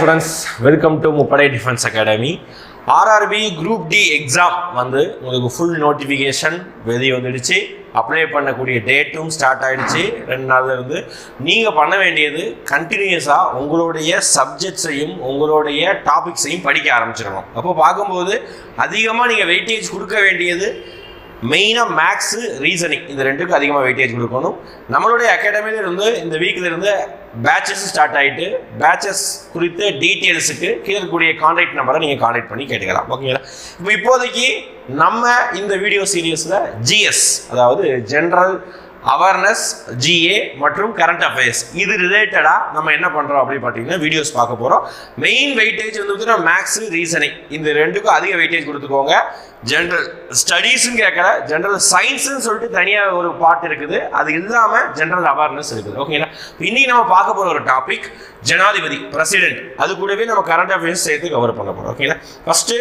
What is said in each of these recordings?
Students welcome to முப்படை defence academy RRB group D exam வந்து உங்களுக்கு ஃபுல் நோட்டிஃபிகேஷன் வெளியே வந்துடுச்சு. அப்ளை பண்ணக்கூடிய டேட்டும் ஸ்டார்ட் ஆகிடுச்சு ரெண்டு நாள்ல இருந்து நீங்கள் பண்ண வேண்டியது கண்டினியூஸாக உங்களுடைய சப்ஜெக்ட்ஸையும் உங்களுடைய டாபிக்ஸையும் படிக்க ஆரம்பிச்சிடணும். அப்போ பார்க்கும்போது அதிகமாக நீங்கள் வெயிட்டேஜ் கொடுக்க வேண்டியது மெயினாக மேக்ஸு ரீசனிங் இந்த ரெண்டுக்கும் அதிகமாக வெயிட்டேஜ் கொடுக்கணும். நம்மளுடைய அகாடமியிலிருந்து இந்த வீக்கிலிருந்து பேச்சஸ் பேட்சஸ் ஸ்டார்ட் ஆகிட்டு பேட்சஸ் குறித்த டீட்டெயில்ஸுக்கு கீழே இருக்கக்கூடிய கான்டாக்ட் நம்பரை நீங்கள் கான்டாக்ட் பண்ணி கேட்டுக்கலாம். ஓகேங்களா இப்போ இப்போதைக்கு நம்ம இந்த வீடியோ சீரியஸில் ஜிஎஸ் அதாவது ஜென்ரல் அவேர்னஸ் ஜிஏ மற்றும் கரண்ட் அஃபேர்ஸ் இது ரிலேட்டடாக நம்ம என்ன பண்ணுறோம் அப்படின்னு பார்த்தீங்கன்னா வீடியோஸ் பார்க்க போகிறோம் மெயின் வெயிட்டேஜ் வந்து பார்த்தீங்கன்னா மேக்ஸு ரீசனிங் இந்த ரெண்டுக்கும் அதிக வெயிட்டேஜ் கொடுத்துக்கோங்க. ஜென்ரல் ஸ்டடீஸ்ன்னு கேட்கல ஜென்ரல் சயின்ஸுன்னு சொல்லிட்டு தனியாக ஒரு பார்ட் இருக்குது. அது இல்லாமல் ஜென்ரல் அவேர்னஸ் இருக்குது. ஓகேங்களா இன்னைக்கு நம்ம பார்க்க போகிற ஒரு டாபிக் ஜனாதிபதி பிரசிடென்ட் அது கூடவே நம்ம கரண்ட் அஃபேர்ஸ் சேர்த்து கவர் பண்ண போகிறோம் ஓகேங்களா ஃபஸ்ட்டு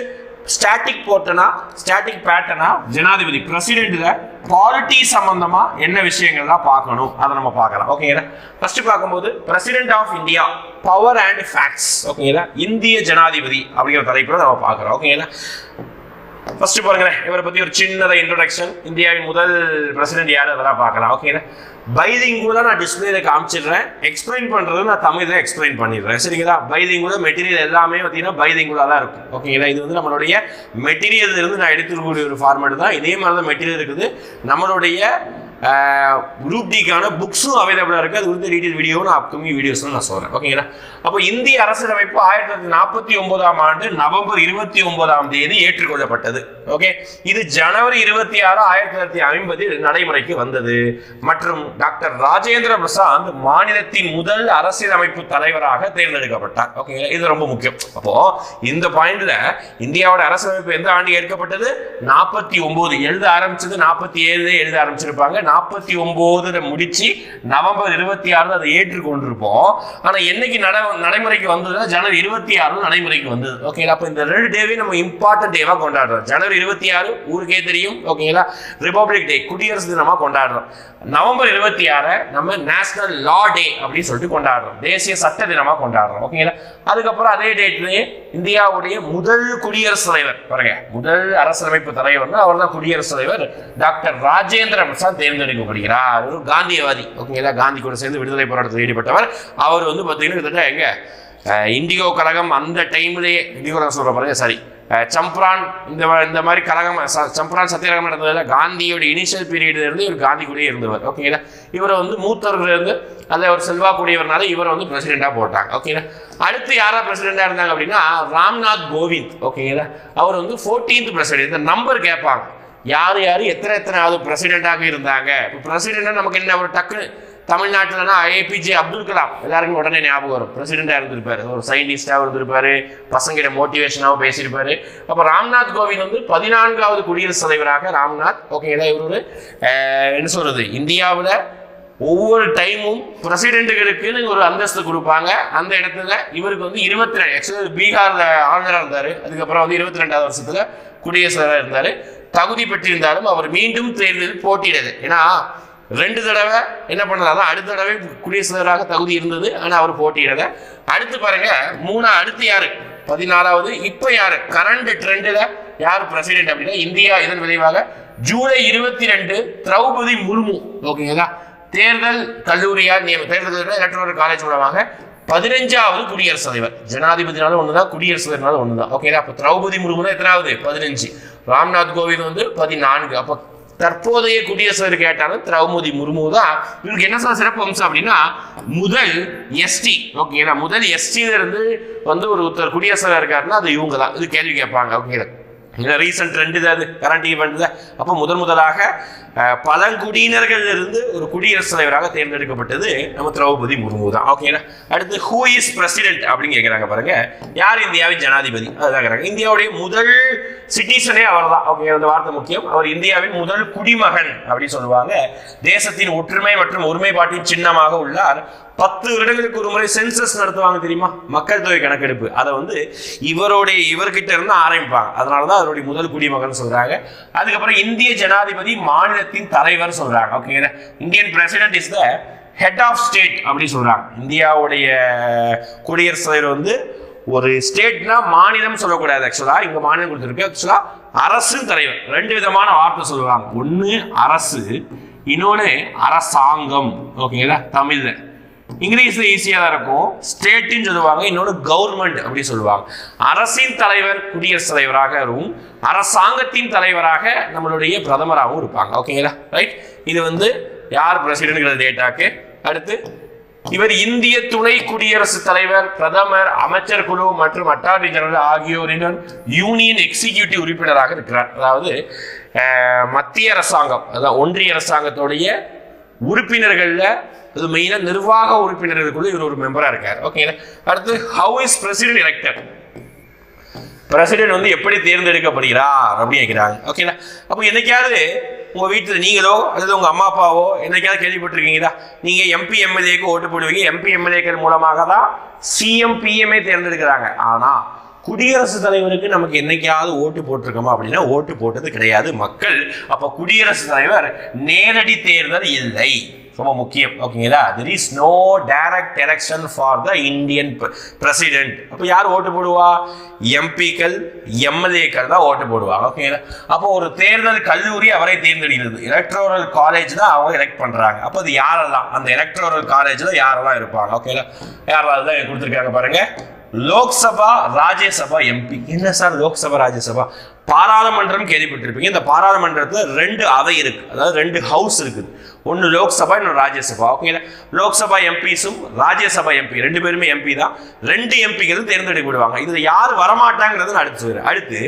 ஸ்டாட்டிக் போர்ட்டனா ஸ்டாட்டிக் பேட்டனா ஜனாதிபதி பிரசிடென்ட்ல பாலிட்டி சம்பந்தமா என்ன விஷயங்கள்லாம் பார்க்கணும்? அதை நம்ம பார்க்கலாம். ஓகேங்களா ஃபர்ஸ்ட் பார்க்கும்போது president of India power and facts ஓகேங்களா இந்திய ஜனாதிபதி அப்படிங்கிற தலைப்புல நம்ம பார்க்குறோம். ஓகேங்களா ஃபர்ஸ்ட் பாருங்களேன் இவரை பத்தி ஒரு சின்னதாக இன்ட்ரோடக்ஷன் இந்தியாவின் முதல் பிரசிடென்ட் யார் அதெல்லாம் பார்க்கலாம். ஓகேங்களா பைலிங்குல நான் டிஸ்பிளேல காமிச்சிடுறேன். எக்ஸ்பிளைன் பண்றது நான் தமிழ்ல எக்ஸ்பிளைன் பண்ணிடுறேன். சரிங்களா? பைலிங்குல மெட்டீரியல் எல்லாமே பார்த்தீங்கன்னா பைலிங்குலா தான் இருக்கும். ஓகேங்களா இது வந்து நம்மளுடைய மெட்டீரியல் இருந்து நான் எடுத்துக்கூடிய ஒரு ஃபார்மேட் தான். இதே மாதிரி தான் மெட்டீரியல் இருக்குது. நம்மளுடைய குரூப் டிக்கான புக்ஸும் அவைலபிளாக இருக்குது அது குறித்து டீட்டெயில் வீடியோ நான் அப்கமிங் வீடியோஸில் நான் சொல்கிறேன் ஓகேங்களா அப்போ இந்திய அரசியலமைப்பு ஆயிரத்தி தொள்ளாயிரத்தி நாற்பத்தி ஒன்பதாம் ஆண்டு நவம்பர் இருபத்தி ஒன்பதாம் தேதி ஏற்றுக்கொள்ளப்பட்டது. ஓகே இது ஜனவரி இருபத்தி ஆறு ஆயிரத்தி தொள்ளாயிரத்தி ஐம்பதில் நடைமுறைக்கு வந்தது. மற்றும் டாக்டர் ராஜேந்திர பிரசாத் மாநிலத்தின் முதல் அரசியலமைப்பு தலைவராக தேர்ந்தெடுக்கப்பட்டார். ஓகேங்களா இது ரொம்ப முக்கியம். அப்போ இந்த பாயிண்ட்ல இந்தியாவோட அரசியலமைப்பு எந்த ஆண்டு ஏற்கப்பட்டது? நாற்பத்தி ஒன்பது எழுத ஆரம்பிச்சது நாற்பத்தி ஏழு எழுத ஆரம்பிச்சிருப்பாங்க. நாற்பத்தி ஒம்போதுல முடிச்சு நவம்பர் இருபத்தி ஆறு அதை ஏற்றுக்கொண்டிருப்போம். ஆனா என்னைக்கு நட நடைமுறைக்கு வந்ததுன்னா ஜனவரி இருபத்தி ஆறு நடைமுறைக்கு வந்தது. ஓகேங்களா அப்போ இந்த ரெண்டு டேவே நம்ம இம்பார்ட்டன்ட் டேவா கொண்டாடுறோம். ஜனவரி இருபத்தி ஆறு ஊருக்கே தெரியும். ஓகேங்களா ரிபப்ளிக் டே குடியரசு தினமா கொண்டாடுறோம். நவம்பர் இருபத்தி ஆறை நம்ம நேஷனல் லா டே அப்படின்னு சொல்லிட்டு கொண்டாடுறோம். தேசிய சட்ட தினமா கொண்டாடுறோம். ஓகேங்களா அதுக்கப்புறம் அதே டேட்லயே இந்தியாவுடைய முதல் குடியரசுத் தலைவர் பாருங்க முதல் அரசமைப்பு தலைவர்னா அவர் தான் குடியரசுத் தலைவர் டாக்டர் ராஜேந்திர பிரசாத் தேர்ந்தெடுக்கப்படுகிறார். ஒரு காந்தியவாதி. ஓகேங்களா? காந்தி கூட சேர்ந்து விடுதலை போராட்டத்தில் ஈடுபட்டவர். அவர் வந்து பார்த்தீங்கன்னா கிட்டத்தட்ட எங்க? இண்டிகோ கழகம் அந்த டைம்லேயே இண்டிகோ கழகம் சொல்ற பாருங்க சாரி சம்ப்ரான் இந்த இந்த மாதிரி கழகம் சம்ப்ரான் சத்தியாகிரகம் நடந்ததில் காந்தியோட இனிஷியல் பீரியட்ல இருந்து இவர் காந்தி கூடயே இருந்தவர். ஓகேங்களா? இவரை வந்து மூத்தவர்கள் இருந்து அதை ஒரு செல்வாக்கூடியவர்னால இவரை வந்து பிரசிடெண்டா போட்டாங்க. ஓகேங்களா? அடுத்து யாரா பிரசிடெண்டா இருந்தாங்க அப்படின்னா ராம்நாத் கோவிந்த். ஓகேங்களா? அவர் வந்து ஃபோர்டீன்த் பிரசிடென்ட் இந்த நம்பர் கேட்பாங்க. யார் யார் எத்தனை எத்தனாவது பிரசிடெண்டாக இருந்தாங்க? இப்போ பிரசிடென்ட்னா நமக்கு என்ன ஒரு டக்குன்னு தமிழ்நாட்டில்னா ஏபிஜே அப்துல் கலாம். எல்லாருக்கும் உடனே ஞாபகம் வரும். பிரசிடெண்டாக இருந்திருப்பாரு. ஒரு சயின்டிஸ்டாக இருந்திருப்பாரு. பசங்கிட்ட மோட்டிவேஷனாகவும் பேசியிருப்பாரு. அப்போ ராம்நாத் கோவிந்த் வந்து பதினான்காவது குடியரசுத் தலைவராக ராம்நாத் ஓகேங்களா இவர் ஒரு என்ன சொல்கிறது இந்தியாவில் ஒவ்வொரு டைமும் பிரசிடென்ட்டுகளுக்குன்னு ஒரு அந்தஸ்து கொடுப்பாங்க. அந்த இடத்துல இவருக்கு வந்து இருபத்தி ரெண்டு ஆக்சுவலாக பீகார்ல ஆளுநராக இருந்தார். அதுக்கப்புறம் வந்து இருபத்தி ரெண்டாவது வருஷத்தில் குடியரசு தலைவராக இருந்தார். தகுதி பெற்றிருந்தாலும் அவர் மீண்டும் தேர்ந்தது போட்டியிடது ஏன்னா ரெண்டு தடவை என்ன பண்ணலாம் அடுத்த தடவை குடியரசுத் தலைவராக தகுதி இருந்தது ஆனால் அவர் போட்டியிடல. அடுத்து பாருங்க மூணா அடுத்து யாரு? பதினாறாவது இப்போ யாரு? கரண்ட் ட்ரெண்டில் யார் பிரசிடென்ட் அப்படின்னா இந்தியா இதன் விளைவாக ஜூலை இருபத்தி ரெண்டு திரௌபதி முர்மு. ஓகேங்களா தேர்தல் கல்லூரியார் நியம தேர்தல் கல்லூரி எலக்ட்ரல் காலேஜ் மூலமாக பதினஞ்சாவது குடியரசுத் தலைவர். ஜனாதிபதினாலும் ஒண்ணுதான் குடியரசுத் தலைவர்னாலும் தான் ஓகேங்களா அப்போ திரௌபதி முர்மு தான் எத்தனாவது? பதினஞ்சு. ராம்நாத் கோவிந்த் வந்து பதினான்கு. அப்போ தற்போதைய குடியரசு கேட்டாலும் திரௌபதி முர்மு தான். இவருக்கு என்ன சார் சிறப்பு அம்சம் அப்படின்னா முதல் எஸ்டி ஓகேங்களா? முதல் எஸ்டியில இருந்து வந்து ஒரு ஒருத்தர் குடியரசுத் இருக்காருன்னா அது இவங்க தான். இது கேள்வி கேட்பாங்க ஓகேங்களா? ரீசன்ட் ட்ரெண்டு தான் அது கரண்ட் ஈவெண்ட் தான் அப்போ முதன் முதலாக அஹ், பழங்குடியினர்கள் இருந்து ஒரு குடியரசுத் தலைவராக தேர்ந்தெடுக்கப்பட்டது நம்ம திரௌபதி முர்மு தான். ஓகேங்களா அடுத்து ஹூ இஸ் பிரசிடென்ட் அப்படின்னு கேட்குறாங்க பாருங்க. யார் இந்தியாவின் ஜனாதிபதி? அதுதான் கேட்குறாங்க இந்தியாவுடைய முதல் சிட்டிசனே அவர் தான் ஓகே அந்த வார்த்தை முக்கியம். அவர் இந்தியாவின் முதல் குடிமகன் அப்படின்னு சொல்லுவாங்க. தேசத்தின் ஒற்றுமை மற்றும் ஒருமைப்பாட்டின் சின்னமாக உள்ளார். பத்து வருடங்களுக்கு ஒரு முறை சென்சஸ் நடத்துவாங்க தெரியுமா? மக்கள் தொகை கணக்கெடுப்பு. அதை வந்து இவருடைய இவர்கிட்ட இருந்து ஆரம்பிப்பாங்க. அதனால தான் அவருடைய முதல் குடிமகன் சொல்றாங்க. அதுக்கப்புறம் இந்திய ஜனாதிபதி மாநிலத்தின் தலைவர் சொல்றாங்க. ஓகேங்களா Indian president is the head of state அப்படின்னு சொல்றாங்க. இந்தியாவுடைய குடியரசுத் தலைவர் வந்து ஒரு ஸ்டேட்னா மாநிலம் சொல்லக்கூடாது ஆக்சுவலா இங்க மாநிலம் கொடுத்துருக்கு. ஆக்சுவலா அரசு தலைவர். ரெண்டு விதமான வார்த்தை சொல்லுவாங்க. ஒன்று அரசு இன்னொன்னு அரசாங்கம். ஓகேங்களா தமிழ்ல. இங்கிலீஷில் ஈஸியாக தான் இருக்கும். ஸ்டேட்டுன்னு சொல்லுவாங்க இன்னொன்று கவர்மெண்ட் அப்படி சொல்லுவாங்க. அரசின் தலைவர் குடியரசுத் இருக்கும். அரசாங்கத்தின் தலைவராக நம்மளுடைய பிரதமராகவும் இருப்பாங்க. ஓகேங்களா ரைட் இது வந்து யார் பிரசிடென்ட்ங்கிற டேட்டாக்கு அடுத்து இவர் இந்திய துணை குடியரசுத் தலைவர் பிரதமர் அமைச்சர் குழு மற்றும் அட்டார்னி ஜெனரல் ஆகியோரின் யூனியன் எக்ஸிகியூட்டிவ் உறுப்பினராக இருக்கிறார். அதாவது மத்திய அரசாங்கம் அதான் ஒன்றிய அரசாங்கத்துடைய உறுப்பினர்களில் அது மெயினாக நிர்வாக உறுப்பினர்களுக்குள்ள இவர் ஒரு மெம்பராக இருக்கார். ஓகேங்களா அடுத்து how is president elected president வந்து எப்படி தேர்ந்தெடுக்கப்படுகிறார் அப்படின்னு கேட்கிறாங்க ஓகேங்களா அப்போ என்னைக்காவது உங்கள் வீட்டில் நீங்களோ அல்லது உங்கள் அம்மா அப்பாவோ என்னைக்காவது கேள்விப்பட்டிருக்கீங்களா? நீங்கள் எம்பி எம்எல்ஏக்கு ஓட்டு போடுவீங்க. எம்பி எம்எல்ஏக்கள் மூலமாக தான் சிஎம் பிஎம்ஏ தேர்ந்தெடுக்கிறாங்க. ஆனால் குடியரசுத் தலைவருக்கு நமக்கு என்னைக்காவது ஓட்டு போட்டிருக்கோமா அப்படின்னா ஓட்டு போட்டது கிடையாது மக்கள். அப்போ குடியரசுத் தலைவர் நேரடி தேர்தல் இல்லை. ரொம்ப முக்கியம். ஓகேங்களா? There is no direct election for the Indian president அப்போ யார் ஓட்டு போடுவா? எம்பிக்கள் எம்எல்ஏக்கள் தான் ஓட்டு போடுவாங்க ஓகேங்களா? அப்போ ஒரு தேர்தல் கல்லூரி அவரை தேர்ந்தெடுக்கிறது. எலக்ட்ரோரல் காலேஜ் தான் அவங்க எலெக்ட் பண்ணுறாங்க அப்போ அது யாரெல்லாம்? அந்த எலக்ட்ரோரல் காலேஜில் யாரெல்லாம் இருப்பாங்க? ஓகேங்களா? யாரெல்லாம் தான் கொடுத்துருக்காங்க பாருங்கள் லோக்சபா ராஜ்யசபா எம்பி என்ன சார் லோக்சபா ராஜ்யசபா? பாராளுமன்றம் கேள்விப்பட்டிருப்பீங்க. இந்த பாராளுமன்றத்தில் ரெண்டு அவை இருக்கு. அதாவது ரெண்டு ஹவுஸ் இருக்குது. ஒன்று லோக்சபா இன்னொன்று ராஜ்யசபா. ஓகேங்களா லோக்சபா எம்பிஸும் ராஜ்யசபா எம்பி ரெண்டு பேருமே எம்பி தான். ரெண்டு எம்பிகள் தேர்ந்தெடுக்கப்படுவாங்க இதில் யார் வரமாட்டாங்கிறது நான் அடுத்து அடுத்து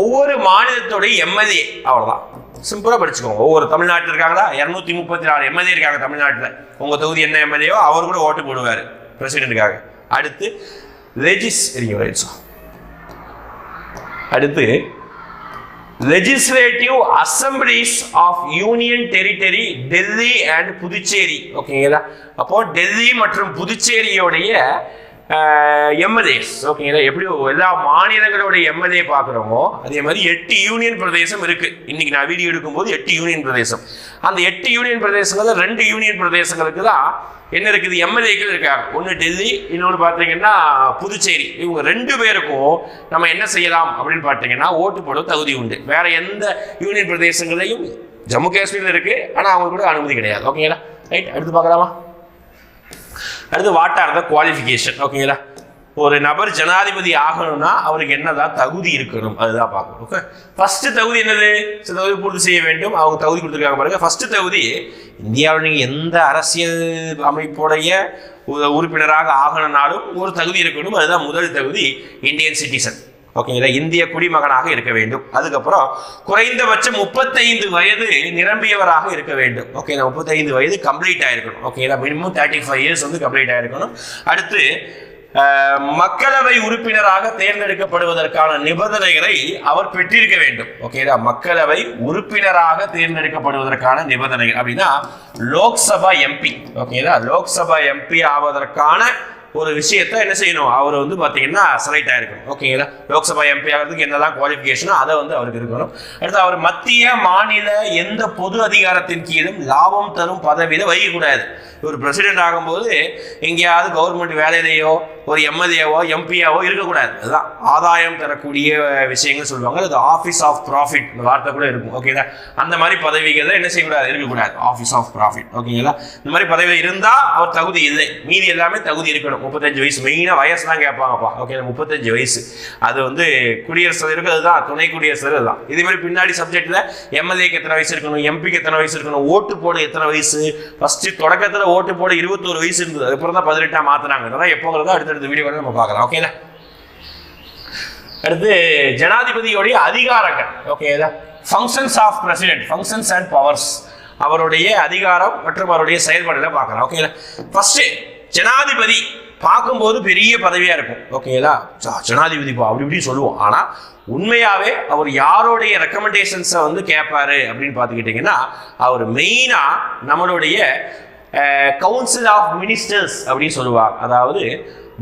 ஒவ்வொரு மாநிலத்துடைய எம்எல்ஏ அவ்வளோதான் சிம்பிளாக படிச்சுக்கோங்க. ஒவ்வொரு தமிழ்நாட்டில் இருக்காங்களா? இரநூத்தி முப்பத்தி நாலு எம்எல்ஏ இருக்காங்க தமிழ்நாட்டில். உங்கள் தொகுதி என்ன எம்எல்ஏவோ அவர் கூட ஓட்டு போடுவார். பிரசிடென்ட்டுக்காக அடுத்து லெஜிஸ் இருங்க அடுத்து legislative assemblies of union territory Delhi and Puducherry ஓகேங்களா அப்போ டெல்லி மற்றும் புதுச்சேரியோடைய எம்எல்ஏஸ் ஓகேங்களா எப்படி எல்லா மாநிலங்களோட எம்எல்ஏ பார்க்குறோமோ அதே மாதிரி எட்டு யூனியன் பிரதேசம் இருக்குது இன்றைக்கி நான் வீடியோ எடுக்கும்போது எட்டு யூனியன் பிரதேசம். அந்த எட்டு யூனியன் பிரதேசங்களில் ரெண்டு யூனியன் பிரதேசங்களுக்கு தான் என்ன இருக்குது? எம்எல்ஏக்கள் இருக்காங்க ஒன்று டெல்லி இன்னொன்று பார்த்தீங்கன்னா புதுச்சேரி. இவங்க ரெண்டு பேருக்கும் நம்ம என்ன செய்யலாம் அப்படின்னு பார்த்தீங்கன்னா ஓட்டு போட தகுதி உண்டு. வேற எந்த யூனியன் பிரதேசங்களையும் ஜம்மு காஷ்மீரில் இருக்குது ஆனால் அவங்க கூட அனுமதி கிடையாது. ஓகேங்களா ரைட் அடுத்து பார்க்கலாமா? அடுத்து வாட் ஆர் த குவாலிஃபிகேஷன் ஓகேங்களா ஒரு நபர் ஜனாதிபதி ஆகணும்னா அவருக்கு என்னதான் தகுதி இருக்கணும்? அதுதான் பார்க்கணும். ஓகே ஃபர்ஸ்ட் தகுதி என்னது? சில தகுதி பூர்த்தி செய்ய வேண்டும். அவங்க தகுதி கொடுத்துருக்காங்க பாருங்க. ஃபர்ஸ்ட் தகுதி இந்தியாவில் நீங்கள் எந்த அரசியல் அமைப்புடைய உறுப்பினராக ஆகணும்னாலும் ஒரு தகுதி இருக்கணும். அதுதான் முதல் தகுதி இந்தியன் சிட்டிசன் ஓகேங்களா இந்திய குடிமகனாக இருக்க வேண்டும். அதுக்கப்புறம் குறைந்தபட்சம் முப்பத்தைந்து வயது நிரம்பியவராக இருக்க வேண்டும். ஓகேங்களா முப்பத்தைந்து வயது கம்ப்ளீட் ஆயிருக்கணும். ஓகேங்களா மினிமம் தேர்ட்டி ஃபைவ் இயர்ஸ் வந்து கம்ப்ளீட் ஆயிருக்கணும். அடுத்து மக்களவை உறுப்பினராக தேர்ந்தெடுக்கப்படுவதற்கான நிபந்தனைகளை அவர் பெற்றிருக்க வேண்டும். ஓகேங்களா மக்களவை உறுப்பினராக தேர்ந்தெடுக்கப்படுவதற்கான நிபந்தனைகள் அப்படின்னா லோக்சபா எம்பி ஓகேங்களா லோக்சபா எம்பி ஆவதற்கான ஒரு விஷயத்த என்ன செய்யணும்? அவர் வந்து பார்த்தீங்கன்னா செலக்ட் ஆயிருக்கணும். ஓகேங்களா லோக்சபா எம்பி ஆகிறதுக்கு என்னதான் குவாலிஃபிகேஷனோ அதை வந்து அவருக்கு இருக்கணும். அடுத்து அவர் மத்திய மாநில எந்த பொது அதிகாரத்தின் கீழும் லாபம் தரும் பதவியில வைக்கக்கூடாது. ஒரு பிரசிடென்ட் ஆகும்போது எங்கேயாவது கவர்மெண்ட் வேலையிலேயோ ஒரு எம்எல்ஏவோ எம்பியாவோ இருக்கக்கூடாது. அதுதான் ஆதாயம் தரக்கூடிய விஷயங்கள் சொல்லுவாங்க. அது ஆஃபீஸ் ஆஃப் ப்ராஃபிட் இந்த வார்த்தை கூட இருக்கும். ஓகேங்களா அந்த மாதிரி பதவிகள் என்ன செய்யக்கூடாது? இருக்கக்கூடாது. ஆஃபீஸ் ஆஃப் ப்ராஃபிட் ஓகேங்களா இந்த மாதிரி பதவி இருந்தால் அவர் தகுதி இல்லை. மீதி எல்லாமே தகுதி இருக்கணும். முப்பத்தஞ்சு வயசு. மெயினாக வயசு தான் கேட்பாங்கப்பா. ஓகே முப்பத்தஞ்சு வயசு. அது வந்து குடியரசு தலைவருக்கு அதுதான். துணை குடியரசு தலைவர் தான் இதே மாதிரி பின்னாடி சப்ஜெக்டில் எம்எல்ஏக்கு எத்தனை வயசு இருக்கணும்? எம்பிக்கு எத்தனை வயசு இருக்கணும்? ஓட்டு போட எத்தனை வயசு? ஃபஸ்ட்டு தொடக்கத்தில் ஓட்டு போட இருபத்தோரு வயசு இருந்தது. அதுக்கப்புறம் தான் பதினெட்டா மாற்றினாங்க இதெல்லாம் எப்போங்கிறதோ அடுத்த வீடியோ நம்ம பார்க்கலாம். ஓகேங்களா அடுத்து ஜனாதிபதியோடைய அதிகாரங்கள். ஓகேதா functions of president functions and powers அவருடைய அதிகாரம் மற்றும் அவருடைய செயல்பாடுகளை பார்க்கலாம். ஓகேங்களா ஃபர்ஸ்ட் ஜனாதிபதி பார்க்கும்போது பெரிய பதவியா இருக்கும் ஓகேங்களா ஜனாதிபதி பா அப்படி இப்படி சொல்லுவோம். ஆனால் உண்மையாவே அவர் யாருடைய ரெக்கமெண்டேஷன்ஸை வந்து கேட்பாரு அப்படின்னு பார்த்துக்கிட்டிங்கன்னா அவர் மெயினா நம்மளுடைய கவுன்சில் ஆஃப் மினிஸ்டர்ஸ் அப்படின்னு சொல்லுவார். அதாவது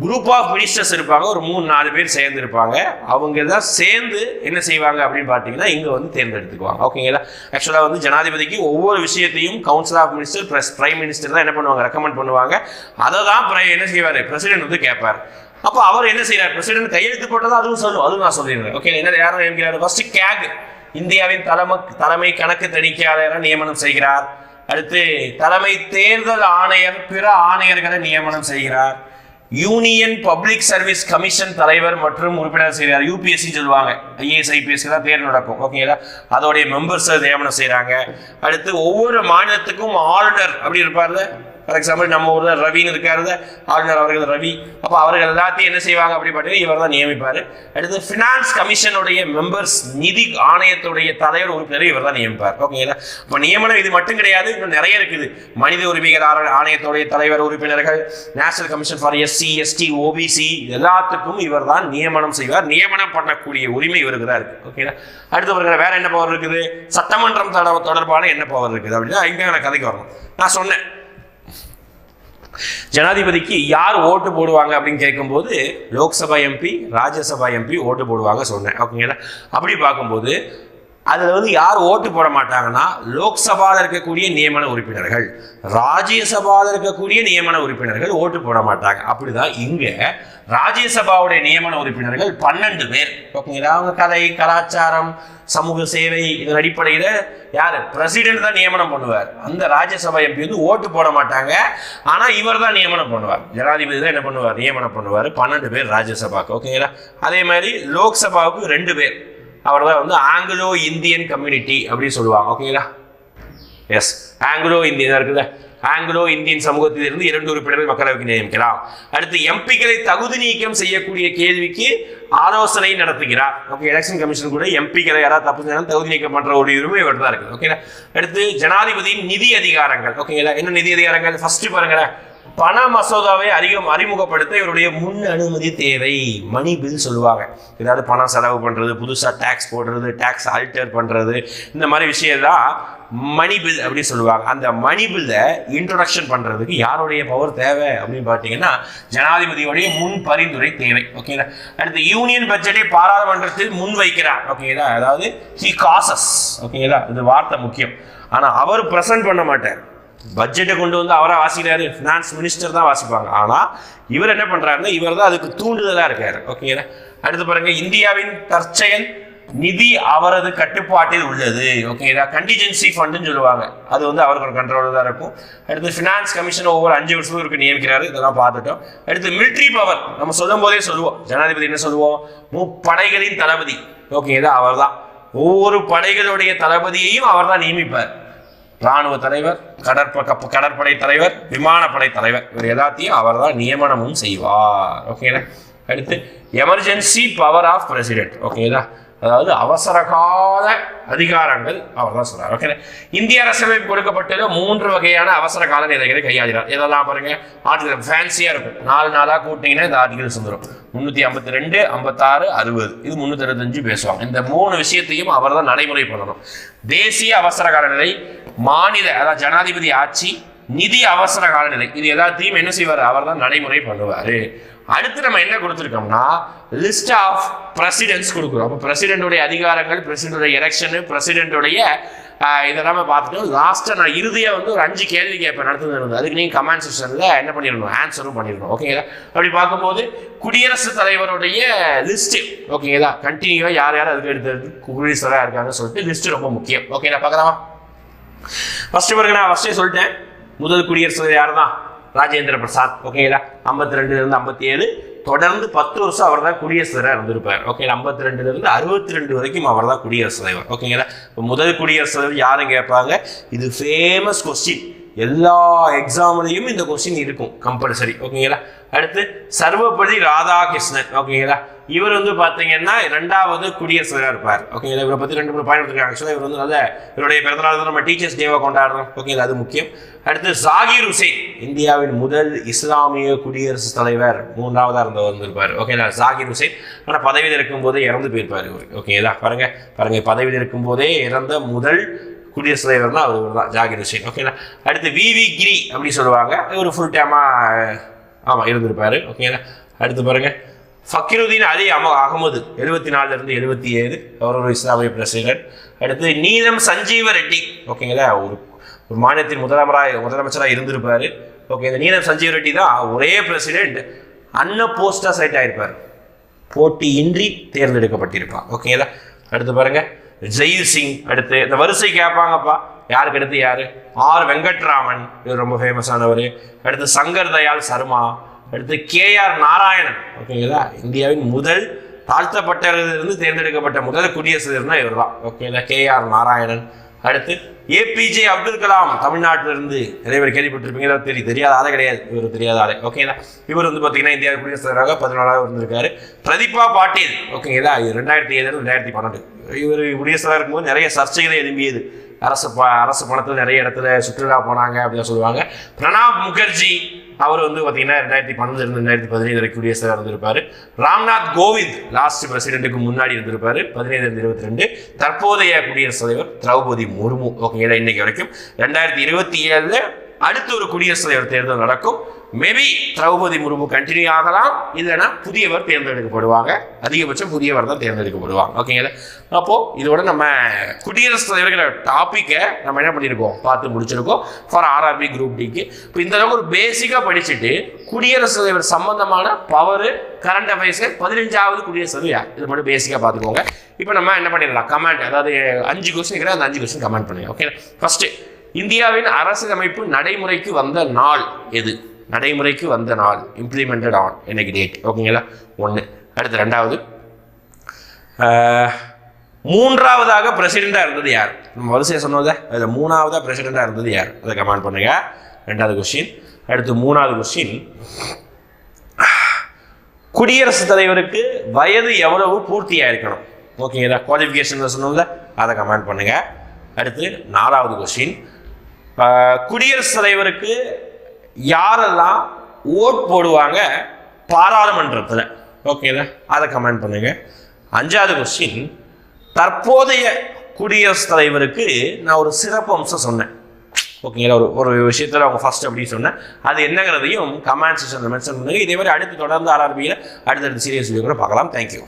குரூப் ஆஃப் மினிஸ்டர்ஸ் இருப்பாங்க. ஒரு மூணு நாலு பேர் சேர்ந்து இருப்பாங்க. அவங்க தான் சேர்ந்து என்ன செய்வாங்க அப்படின்னு பார்த்தீங்கன்னா இங்கே வந்து தேர்ந்தெடுத்துக்குவாங்க. ஓகேங்களா ஆக்சுவலாக வந்து ஜனாதிபதிக்கு ஒவ்வொரு விஷயத்தையும் council of minister plus prime minister தான் என்ன பண்ணுவாங்க? ரெக்கமெண்ட் பண்ணுவாங்க. அதை தான் ப்ரை என்ன செய்வார்? பிரசிடென்ட் வந்து கேட்பார். அப்போ அவர் என்ன செய்யறார் பிரசிடென்ட் கையெழுத்து போட்டதா அதுவும் சொல்லும் அதுவும் நான் சொல்லிடுறேன். ஓகே என்ன யாரும் நியமிக்கிறார்? ஃபர்ஸ்ட் கேக் இந்தியாவின் தலைமை தலைமை கணக்கு தணிக்கையாளரை நியமனம் செய்கிறார். அடுத்து தலைமை தேர்தல் ஆணையர் பிற ஆணையர்களை நியமனம் செய்கிறார். யூனியன் பப்ளிக் சர்வீஸ் கமிஷன் தலைவர் மற்றும் உறுப்பினர் செய்கிறார். யூபிஎஸ்சி சொல்லுவாங்க. ஐஏஎஸ் ஐபிஎஸ்சி தான் தேர்வு நடக்கும். ஓகேங்களா அதோடைய மெம்பர்ஸ் நியமனம் செய்கிறாங்க அடுத்து ஒவ்வொரு மாநிலத்துக்கும் ஆளுநர் அப்படி இருப்பார்ல? ஃபார் எக்ஸாம்பிள் நம்ம ஊரில் ரவின்னு இருக்காரு ஆளுநர் அவர்கள் ரவி. அப்போ அவர்கள் எல்லாத்தையும் என்ன செய்வாங்க அப்படி பார்த்தீங்கன்னா இவர் தான் நியமிப்பார். அடுத்து ஃபினான்ஸ் கமிஷனுடைய மெம்பர்ஸ் நிதி ஆணையத்துடைய தலைவர் உறுப்பினர் இவர் தான் நியமிப்பார். ஓகேங்களா இப்போ நியமனம் இது மட்டும் கிடையாது இன்னும் நிறைய இருக்குது. மனித உரிமைகள் ஆர- ஆணையத்துடைய தலைவர் உறுப்பினர்கள் national commission for SC ST OBC எல்லாத்துக்கும் இவர் தான் நியமனம் செய்வார். நியமனம் பண்ணக்கூடிய உரிமை இவருக்கு தான் இருக்குது ஓகேங்களா அடுத்து வருகிற வேற என்ன பவர் இருக்குது? சட்டமன்றம் தொடர்பான என்ன பவர் இருக்குது? அப்படின்னா இங்கே நான் கதைக்கு வரணும். நான் சொன்னேன். ஜனாதிபதிக்கு யார் ஓட்டு போடுவாங்க அப்படின்னு கேட்கும்போது லோக்சபா எம்பி ராஜ்யசபா எம்பி ஓட்டு போடுவாங்க சொன்னேன். ஓகேங்களா? அப்படி பார்க்கும்போது அதில் வந்து யார் ஓட்டு போட மாட்டாங்கன்னா லோக்சபாவில் இருக்கக்கூடிய நியமன உறுப்பினர்கள். ராஜ்யசபாவில் இருக்கக்கூடிய நியமன உறுப்பினர்கள் ஓட்டு போட மாட்டாங்க. அப்படிதான் இங்கே ராஜ்யசபாவுடைய நியமன உறுப்பினர்கள் பன்னெண்டு பேர். ஓகேங்களா? அவங்க கலை கலாச்சாரம் சமூக சேவை இதன் அடிப்படையில் யார்? பிரசிடென்ட் தான் நியமனம் பண்ணுவார். அந்த ராஜ்யசபா எம்பி வந்து ஓட்டு போட மாட்டாங்க. ஆனால் இவர் தான் நியமனம் பண்ணுவார். ஜனாதிபதி தான் என்ன பண்ணுவார்? நியமனம் பண்ணுவார். பன்னெண்டு பேர் ராஜ்யசபாவுக்கு ஓகேங்களா? அதே மாதிரி லோக்சபாவுக்கு ரெண்டு பேர். அவர் தான் வந்து ஆங்கிலோ இந்தியன் கம்யூனிட்டி அப்படின்னு சொல்லுவாங்க. ஓகேங்களா எஸ் ஆங்கிலோ இந்தியன் இருக்குல்ல? ஆங்கிலோ இந்தியன் சமூகத்திலிருந்து இரண்டு உறுப்பினர்கள் மக்களவைக்கு நியமிக்கலாம் அடுத்து எம்பிக்களை தகுதி நீக்கம் செய்யக்கூடிய கேள்விக்கு ஆலோசனை நடத்துகிறார். ஓகே எலெக்ஷன் கமிஷன் கூட எம்பிக்களை யாராவது தப்பு செஞ்சாலும் தகுதி நீக்கம் பண்ற ஒரு உரிமை இவர் தான் இருக்குது. ஓகேங்களா அடுத்து ஜனாதிபதியின் நிதி அதிகாரங்கள். ஓகேங்களா என்ன நிதி அதிகாரங்கள்? ஃபர்ஸ்ட் பாருங்களேன். பண மசோதாவை அதிகம் அறிமுகப்படுத்த இவருடைய முன் அனுமதி தேவை மணி பில் சொல்லுவாங்க. ஏதாவது பணம் செலவு பண்றது புதுசா டாக்ஸ் போடுறது டாக்ஸ் ஆல்டர் பண்றது இந்த மாதிரி விஷயம்லாம் மணி பில் அப்படின்னு சொல்லுவாங்க. அந்த மணி பில்லை இன்ட்ரொடக்ஷன் பண்றதுக்கு யாருடைய பவர் தேவை அப்படின்னு பார்த்தீங்கன்னா ஜனாதிபதியுடைய முன் பரிந்துரை தேவை. ஓகேங்களா அடுத்து யூனியன் பட்ஜெட்டை பாராளுமன்றத்தில் முன் வைக்கிறார் ஓகேங்களா அதாவது ஹி காசஸ் ஓகேங்களா இது வார்த்தை முக்கியம். ஆனா அவர் பிரசன்ட் பண்ண மாட்டார். பட்ஜெட்டை கொண்டு வந்து அவராக வாசிக்கிறாரு ஃபினான்ஸ் மினிஸ்டர் தான் வாசிப்பாங்க. ஆனால் இவர் என்ன பண்ணுறாருன்னா இவர் தான் அதுக்கு தூண்டுதலாக இருக்காரு. ஓகேங்களா அடுத்து பாருங்க இந்தியாவின் தற்செயல் நிதி அவரது கட்டுப்பாட்டில் உள்ளது. ஓகேங்களா கண்டிஜென்சி ஃபண்டுன்னு சொல்லுவாங்க. அது வந்து அவரோட கண்ட்ரோலில் தான் இருக்கும். அடுத்து ஃபினான்ஸ் கமிஷன் ஒவ்வொரு அஞ்சு வருஷமும் இருக்கு நியமிக்கிறாரு. இதெல்லாம் பார்த்துட்டோம். அடுத்து மிலிட்ரி பவர் நம்ம சொல்லும் போதே சொல்லுவோம். ஜனாதிபதி என்ன சொல்லுவோம்? முப்படைகளின் தளபதி. ஓகேங்களா அவர் தான் ஒவ்வொரு படைகளுடைய தளபதியையும் அவர் தான் நியமிப்பார். ராணுவ தலைவர் கடற்ப கடற்படை தலைவர் விமானப்படை தலைவர். இவர் எல்லாத்தையும் அவர் தான் நியமனமும் செய்வார். ஓகேங்களா அடுத்து எமர்ஜென்சி பவர் ஆஃப் பிரசிடென்ட் ஓகேங்களா அதாவது அவசரகால அதிகாரங்கள் அவர் தான் சொல்றார். ஓகே இந்திய அரசியலமைப்பு கொடுக்கப்பட்டது மூன்று வகையான அவசர கால நிலைகளை கையாளுகிறார். இதெல்லாம் பாருங்க. ஆர்டிகல் ஃபேன்சியா இருக்கும். நாலு நாளா கூட்டிங்கன்னா இந்த ஆர்டிகல்ஸ் வந்துடும் முந்நூற்றி ஐம்பத்தி ரெண்டு ஐம்பத்தாறு அறுபது. இது முந்நூற்றி அறுபத்தஞ்சு பேசுவாங்க. இந்த மூணு விஷயத்தையும் அவர் தான் நடைமுறை பண்ணணும் தேசிய அவசர கால நிலை மாநில அதாவது ஜனாதிபதி ஆட்சி நிதி அவசர காலநிலை. இது எல்லாத்தையும் என்ன செய்வார்? அவர் தான் நடைமுறை பண்ணுவார். அடுத்து நம்ம என்ன கொடுத்துருக்கோம்னா லிஸ்ட் ஆஃப் பிரசிடென்ட்ஸ் கொடுக்குறோம். அப்போ பிரசிடென்ட்டுடைய அதிகாரங்கள் பிரசிடென்ட்டுடைய எலெக்ஷனு பிரசிடென்ட்டுடைய இதெல்லாம் பார்த்துட்டோம். லாஸ்ட்டாக நான் இறுதியாக வந்து ஒரு அஞ்சு கேள்வி கேட்பேன். நடத்துனது அதுக்கு நீங்கள் கமெண்ட் செக்ஷனில் என்ன பண்ணிடணும்? ஆன்சரும் பண்ணிடணும். ஓகேங்களா அப்படி பார்க்கும்போது குடியரசுத் தலைவருடைய லிஸ்ட்டு ஓகேங்களா கண்டினியூவாக யார் யார் அதுக்கு எடுத்து குடியரசுராக இருக்காங்கன்னு சொல்லிட்டு லிஸ்ட்டு ரொம்ப முக்கியம். ஓகேங்களா பார்க்கலாமா? ஃபஸ்ட்டு பாருங்க நான் ஃபஸ்ட்டே சொல்லிட்டேன். முதல் குடியரசு தலைவர் யார் தான் ராஜேந்திர பிரசாத். ஓகேங்களா ஐம்பத்தி ரெண்டுலேருந்து ஐம்பத்தி ஏழு தொடர்ந்து பத்து வருஷம் அவர் தான் குடியரசு தலைவர் இருந்திருப்பார். ஓகே ஐம்பத்தி ரெண்டுலேருந்து அறுபத்தி ரெண்டு வரைக்கும் அவர் தான் குடியரசுத் தலைவர். ஓகேங்களா இப்போ முதல் குடியரசுத் தலைவர் யாரும் கேட்பாங்க இது ஃபேமஸ் கொஸ்டின் எல்லா எக்ஸாம்லையும் இந்த கொஸ்டின் இருக்கும் கம்பல்சரி ஓகேங்களா? அடுத்து சர்வபதி ராதாகிருஷ்ணன். ஓகேங்களா? இவர் வந்து பார்த்தீங்கன்னா ரெண்டாவது குடியரசுத் இருப்பார். ஓகேங்களா? இவரை பற்றி ரெண்டு மூணு பாயிண்ட் எடுத்துருக்காங்க ஆக்சுவலாக இவர் வந்து நல்ல இவருடைய பிறந்தநாள் நம்ம டீச்சர்ஸ் டேவை கொண்டாடுறோம். ஓகேங்களா? அது முக்கியம். அடுத்து ஜாகிர் ஹுசைன் இந்தியாவின் முதல் இஸ்லாமிய குடியரசுத் தலைவர் மூன்றாவதாக இருந்தவர் வந்திருப்பார். ஓகேங்களா? ஜாகிர் ஹுசைன் ஆனால் பதவியில் இருக்கும்போதே இறந்து போயிருப்பார் இவர். ஓகேங்களா? பாருங்க பாருங்க. பதவியில் இருக்கும்போதே இறந்த முதல் குடியரசுத் தலைவர்னா அவர் தான் ஜாகிர் ஹுசைன். ஓகேங்களா அடுத்து விவி கிரி அப்படின்னு சொல்லுவாங்க. இவர் ஃபுல் டைமாக ஆமாம் இருந்திருப்பார். ஓகேங்களா அடுத்து பாருங்கள் ஃபக்கீருதீன் அலி அம அகமது எழுபத்தி நாலுலேருந்து எழுபத்தி ஏழு அவர் ஒரு இஸ்லாமிய பிரசிடென்ட் அடுத்து நீலம் சஞ்சீவ ரெட்டி. ஓகேங்களா ஒரு ஒரு மாநிலத்தின் முதலமராக முதலமைச்சராக இருந்திருப்பார். ஓகே இந்த நீலம் சஞ்சீவ ரெட்டி தான் ஒரே பிரசிடென்ட். அன்ன போஸ்டா செலக்ட் ஆயிருப்பார். போட்டியின்றி தேர்ந்தெடுக்கப்பட்டிருப்பார். ஓகேங்களா அடுத்து பாருங்கள் ஜெயில் சிங் அடுத்து இந்த வரிசை கேட்பாங்கப்பா. யாருக்கு அடுத்து யாரு? ஆர் வெங்கட்ராமன். இது ரொம்ப ஃபேமஸானவர் அடுத்து சங்கர் தயாள் சர்மா. அடுத்து கே ஆர் நாராயணன். ஓகேங்களா? இந்தியாவின் முதல் தாழ்த்தப்பட்டவர்களிலிருந்து தேர்ந்தெடுக்கப்பட்ட முதல் குடியரசு இவர் தான் ஓகேங்களா? K R Narayanan. அடுத்து ஏபிஜே அப்துல் கலாம் தமிழ்நாட்டிலிருந்து நிறைய பேர் கேள்விப்பட்டிருப்பீங்க. இதை தெரியும். தெரியாத ஆளே கிடையாது. இவர் தெரியாத ஆளே. ஓகேங்களா இவர் வந்து பார்த்தீங்கன்னா இந்தியா குடியரசு தலைவராக பதினாலாக இருந்திருக்காரு பிரதீபா பாட்டீல். ஓகேங்களா இது ரெண்டாயிரத்தி ஏழு ரெண்டாயிரத்தி பன்னெண்டு. இவர் குடியரசு தலைவர் இருக்கும்போது நிறைய சர்ச்சைகளை எழும்பியது. அரசு ப அரசு பணத்தில் நிறைய இடத்துல சுற்றுலா போனாங்க அப்படின்னு சொல்லுவாங்க. பிரணாப் முகர்ஜி அவர் வந்து பார்த்தீங்கன்னா ரெண்டாயிரத்தி பன்னெண்டு ரெண்டாயிரத்தி பதினைந்து வரைக்கும் குடியரசு இருந்திருப்பார். ராம்நாத் கோவிந்த் லாஸ்ட் பிரசிடென்ட்டுக்கு முன்னாடி இருந்திருப்பாரு பதினைந்து இருபத்தி ரெண்டு. தற்போதைய குடியரசுத் தலைவர் திரௌபதி முர்மு. ஓகேங்களா இன்னைக்கு வரைக்கும். ரெண்டாயிரத்தி இருபத்தி ஏழில் அடுத்து ஒரு குடியரசுத் தலைவர் தேர்தல் நடக்கும். மேபி திரௌபதி முர்மு கண்டினியூ ஆகலாம். இல்லைன்னா புதியவர் தேர்ந்தெடுக்கப்படுவாங்க. அதிகபட்சம் புதியவர் தான் தேர்ந்தெடுக்கப்படுவாங்க. ஓகேங்களா அப்போ இதோட நம்ம குடியரசுத் தலைவர்கிற டாப்பிக்கை நம்ம என்ன பண்ணியிருக்கோம் பார்த்து முடிச்சிருக்கோம். ஃபார் ஆர்ஆர்பி குரூப் டிக்கு இப்போ இந்த அளவுக்கு ஒரு பேசிக்காக படிச்சுட்டு குடியரசுத் தலைவர் சம்பந்தமான பவர் கரண்ட் அஃபேர்ஸு பதினஞ்சாவது குடியரசு தலைவர் யார்? இது மட்டும் பேசிக்காக பார்த்துக்கோங்க. இப்போ நம்ம என்ன பண்ணிடலாம்? கமெண்ட் அதாவது அஞ்சு கொஸ்டின் அந்த அஞ்சு கொஸ்டின் கமெண்ட் பண்ணுங்க. ஓகே ஃபஸ்ட்டு இந்தியாவின் அரசியலமைப்பு நடைமுறைக்கு வந்த நாள் எது? நடைமுறைக்கு வந்த நாள். இம்ப்ளிமெண்டட் ஆன் என்னைக்கு டேட் ஓகேங்களா ஒன்று அடுத்து ரெண்டாவது. மூன்றாவதாக பிரசிடெண்டாக இருந்தது யார்? நம்ம வரிசையை சொன்னோத அதில் மூணாவதாக பிரசிடெண்டாக இருந்தது யார்? அதை கமெண்ட் பண்ணுங்க. ரெண்டாவது கொஸ்டின் அடுத்து மூணாவது கொஸ்டின் குடியரசுத் தலைவருக்கு வயது எவ்வளவு பூர்த்தியாக இருக்கணும் ஓகேங்களா குவாலிஃபிகேஷன் சொன்னோம்ல. அதை கமெண்ட் பண்ணுங்கள் அடுத்து நாலாவது கொஸ்டின் குடியரசுத் தலைவருக்கு யாரெல்லாம் ஓட் போடுவாங்க பாராளுமன்றத்தில்? ஓகேங்களா அதை கமெண்ட் பண்ணுங்க. அஞ்சாவது கொஸ்டின் தற்போதைய குடியரசுத் தலைவருக்கு நான் ஒரு சிறப்பு அம்சம் சொன்னேன். ஓகேங்களா ஒரு ஒரு விஷயத்தில் அவங்க ஃபர்ஸ்ட் அப்படின்னு சொன்னேன். அது என்னங்கிறதையும் கமெண்ட் செக்ஷனில் மென்ஷன் பண்ணுங்க. இதே மாதிரி அடுத்து தொடர்ந்து ஆர்ஆர்பியில் அடுத்தடுத்த சீரியஸ் வீடியோ கூட பார்க்கலாம். தேங்க்யூ